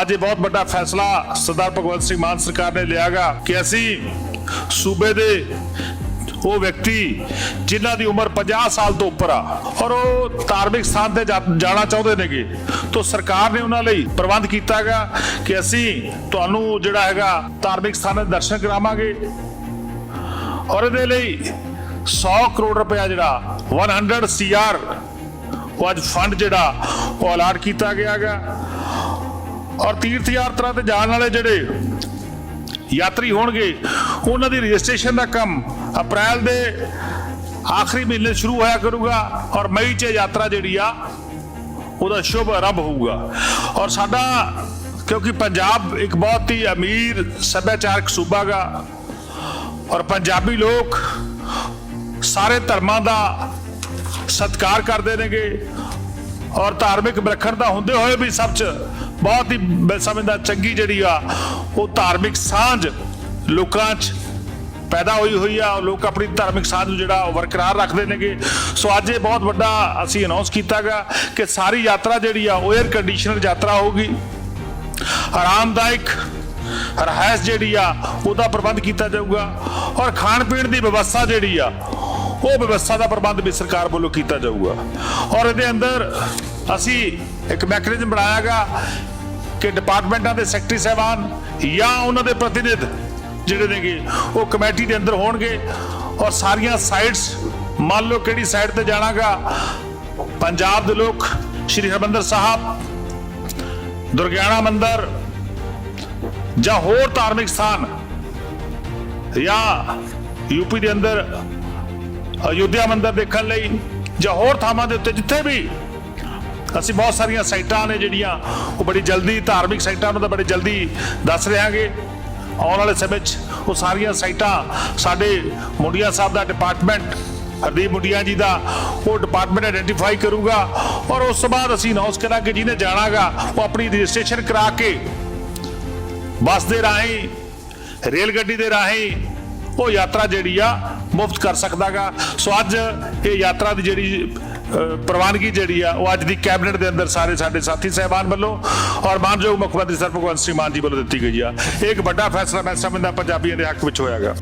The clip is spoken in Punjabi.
ਅੱਜ ਇਹ ਬਹੁਤ ਵੱਡਾ ਫੈਸਲਾ ਸਰਦਾਰ ਭਗਵੰਤ ਸਿੰਘ ਮਾਨ ਸਰਕਾਰ ਨੇ ਲਿਆਗਾ ਕਿ ਅਸੀਂ ਸੂਬੇ ਦੇ ਉਹ ਵਿਅਕਤੀ ਜਿਨ੍ਹਾਂ ਦੀ ਉਮਰ 50 ਸਾਲ ਤੋਂ ਉੱਪਰ ਆ ਔਰ ਉਹ ਧਾਰਮਿਕ ਸਥਾਨ ਤੇ ਜਾਣਾ ਚਾਹੁੰਦੇ ਨੇਗੇ, ਤਾਂ ਸਰਕਾਰ ਨੇ ਉਹਨਾਂ ਲਈ ਪ੍ਰਬੰਧ ਕੀਤਾਗਾ ਕਿ ਅਸੀਂ ਤੁਹਾਨੂੰ ਜਿਹੜਾ ਹੈਗਾ ਧਾਰਮਿਕ ਸਥਾਨ ਦੇ ਦਰਸ਼ਨ ਕਰਾਵਾਂਗੇ ਔਰ ਇਹਦੇ ਲਈ 100 ਕਰੋੜ ਰੁਪਇਆ ਜਿਹੜਾ 100 ਸੀਆਰ ਉਹ ਅੱਜ ਫੰਡ ਜਿਹੜਾ ਉਹ ਅਲਾਟ ਕੀਤਾ ਗਿਆਗਾ। ਔਰ ਤੀਰਥ ਯਾਤਰਾ ਤੇ ਜਾਣ ਵਾਲੇ ਜਿਹੜੇ ਯਾਤਰੀ ਹੋਣਗੇ, ਉਹਨਾਂ ਦੀ ਰਜਿਸਟ੍ਰੇਸ਼ਨ ਦਾ ਕੰਮ ਅਪ੍ਰੈਲ ਦੇ ਆਖਰੀ ਮਹੀਨੇ ਸ਼ੁਰੂ ਹੋਇਆ ਕਰੂਗਾ ਔਰ ਮਈ 'ਚ ਯਾਤਰਾ ਜਿਹੜੀ ਆ, ਉਹਦਾ ਸ਼ੁਭ ਆਰੰਭ ਹੋਊਗਾ। ਔਰ ਸਾਡਾ, ਕਿਉਂਕਿ ਪੰਜਾਬ ਇੱਕ ਬਹੁਤ ਹੀ ਅਮੀਰ ਸੱਭਿਆਚਾਰਕ ਸੂਬਾ ਗਾ, ਔਰ ਪੰਜਾਬੀ ਲੋਕ ਸਾਰੇ ਧਰਮਾਂ ਦਾ ਸਤਿਕਾਰ ਕਰਦੇ ਨੇਗੇ, ਔਰ ਧਾਰਮਿਕ ਵਿਲੱਖਣਤਾ ਹੁੰਦੇ ਹੋਏ ਵੀ ਸਭ ਚ ਬਹੁਤ ਹੀ ਮੈਂ ਸਮਝਦਾ ਚੰਗੀ ਜਿਹੜੀ ਆ, ਉਹ ਧਾਰਮਿਕ ਸਾਂਝ ਲੋਕਾਂ 'ਚ ਪੈਦਾ ਹੋਈ ਹੋਈ ਆ, ਲੋਕ ਆਪਣੀ ਧਾਰਮਿਕ ਸਾਂਝ ਨੂੰ ਜਿਹੜਾ ਵਰਕਰਾਰ ਰੱਖਦੇ ਨੇਗੇ। ਸੋ ਅੱਜ ਇਹ ਬਹੁਤ ਵੱਡਾ ਅਸੀਂ ਅਨਾਉਂਸ ਕੀਤਾਗਾ ਕਿ ਸਾਰੀ ਯਾਤਰਾ ਜਿਹੜੀ ਆ, ਉਹ 에ਅਰ ਕੰਡੀਸ਼ਨਰ ਯਾਤਰਾ ਹੋਊਗੀ। ਆਰਾਮਦਾਇਕ ਰਹਿਸ ਜਿਹੜੀ ਆ, ਉਹਦਾ ਪ੍ਰਬੰਧ ਕੀਤਾ ਜਾਊਗਾ ਔਰ ਖਾਣ ਪੀਣ ਦੀ ਵਿਵਸਥਾ ਜਿਹੜੀ ਆ, ਉਹ ਵਿਵਸਥਾ ਦਾ ਪ੍ਰਬੰਧ ਵੀ ਸਰਕਾਰ ਵੱਲੋਂ ਕੀਤਾ ਜਾਊਗਾ। ਔਰ ਇਹਦੇ ਅੰਦਰ ਅਸੀਂ ਇੱਕ ਮੈਕੈਨਿਜ਼ਮ ਬਣਾਇਆਗਾ ਕਿ ਡਿਪਾਰਟਮੈਂਟਾਂ ਦੇ ਸੈਕਟਰੀ ਸਾਹਿਬਾਨ ਜਾਂ ਉਹਨਾਂ ਦੇ ਪ੍ਰਤੀਨਿਧ ਜਿਹੜੇ ਨੇਗੇ, ਉਹ ਕਮੇਟੀ ਦੇ ਅੰਦਰ ਹੋਣਗੇ ਔਰ ਸਾਰੀਆਂ ਸਾਈਟਸ ਮੰਨ ਲਓ ਕਿਹੜੀ ਸਾਈਡ ਤੇ ਜਾਣਾਗਾ, ਪੰਜਾਬ ਦੇ ਲੋਕ, ਸ਼੍ਰੀ ਹਰਮੰਦਰ ਸਾਹਿਬ, ਦੁਰਗਿਆਣਾ ਮੰਦਰ ਜਾਂ ਹੋਰ ਧਾਰਮਿਕ ਸਥਾਨ ਜਾਂ ਯੂਪੀ ਦੇ ਅੰਦਰ ਅਯੁੱਧਿਆ ਮੰਦਰ ਦੇਖਣ ਲਈ ਜਾਂ ਹੋਰ ਥਾਵਾਂ ਦੇ ਉੱਤੇ ਜਿੱਥੇ ਵੀ ਅਸੀਂ ਬਹੁਤ ਸਾਰੀਆਂ ਸਾਈਟਾਂ ਨੇ ਜਿਹੜੀਆਂ ਉਹ ਬੜੀ ਜਲਦੀ ਧਾਰਮਿਕ ਸਾਈਟਾਂ ਨੂੰ ਤਾਂ ਬੜੀ ਜਲਦੀ ਦੱਸ ਰਹਾਂਗੇ ਆਉਣ ਵਾਲੇ ਸਮੇਂ 'ਚ ਉਹ ਸਾਰੀਆਂ ਸਾਈਟਾਂ ਸਾਡੇ ਮੁੰਡੀਆਂ ਸਾਹਿਬ ਦਾ ਡਿਪਾਰਟਮੈਂਟ ਹਰਦੀਪ ਮੁੰਡੀਆਂ ਜੀ ਦਾ, ਉਹ ਡਿਪਾਰਟਮੈਂਟ ਆਇਡੈਂਟੀਫਾਈ ਕਰੂਗਾ ਔਰ ਉਸ ਤੋਂ ਬਾਅਦ ਅਸੀਂ ਅਨਾਉਂਸ ਕਰਾਂਗੇ ਜਿਹਨੇ ਜਾਣਾਗਾ, ਉਹ ਆਪਣੀ ਰਜਿਸਟ੍ਰੇਸ਼ਨ ਕਰਾ ਕੇ ਬੱਸ ਦੇ ਰਾਹੀਂ, ਰੇਲ ਗੱਡੀ ਦੇ ਰਾਹੀਂ ਉਹ ਯਾਤਰਾ ਜਿਹੜੀ ਆ ਮੁਫਤ ਕਰ ਸਕਦਾਗਾ। ਸੋ ਅੱਜ ਇਹ ਯਾਤਰਾ ਦੀ ਜਿਹੜੀ ਪ੍ਰਵਾਨਗੀ ਜਿਹੜੀ ਆ, ਉਹ ਅੱਜ ਦੀ ਕੈਬਨਿਟ ਦੇ ਅੰਦਰ ਸਾਰੇ ਸਾਡੇ ਸਾਥੀ ਸਹਿਬਾਨ ਵੱਲੋਂ ਔਰ ਮਾਨਯੋਗ ਮੁੱਖ ਮੰਤਰੀ ਸਰ ਭਗਵੰਤ ਸਿੰਘ ਮਾਨ ਜੀ ਵੱਲੋਂ ਦਿੱਤੀ ਗਈ ਆ। ਇਹ ਇੱਕ ਵੱਡਾ ਫੈਸਲਾ ਮੈਂ ਸਮਝਦਾ ਪੰਜਾਬੀਆਂ ਦੇ ਹੱਕ ਵਿੱਚ ਹੋਇਆਗਾ।